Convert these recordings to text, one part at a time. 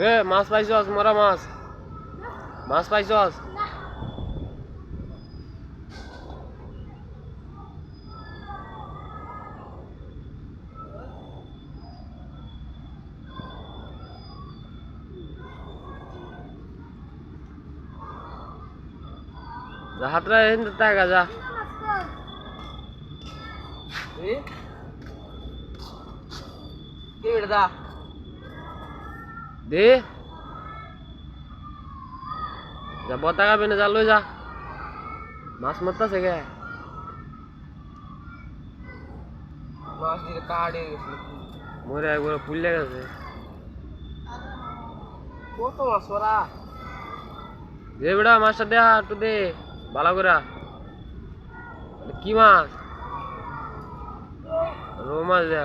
রে মাছ পাইছস মরা মাছ মাছ পাইছস হাতরা এখান থেকে যা কি দা दे जा बता का बिना जा जा मास मत से गया मास दी काड़े मोरे आ गोरा फूल लेगा से को तो मासोरा दे बड़ा मास दे टू दे बाला गोरा की मास रोमा दे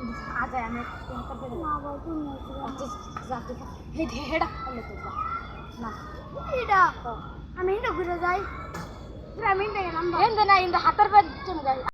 आ जाए हमें यहाँ पर दे ना वो तो नहीं जाती है हे हेड़ा ले तो जा ना हेड़ा हम हिंदू गुरु जाए फिर हम हिंदू के नाम हिंदू ना हिंदू हाथर पर चुन गए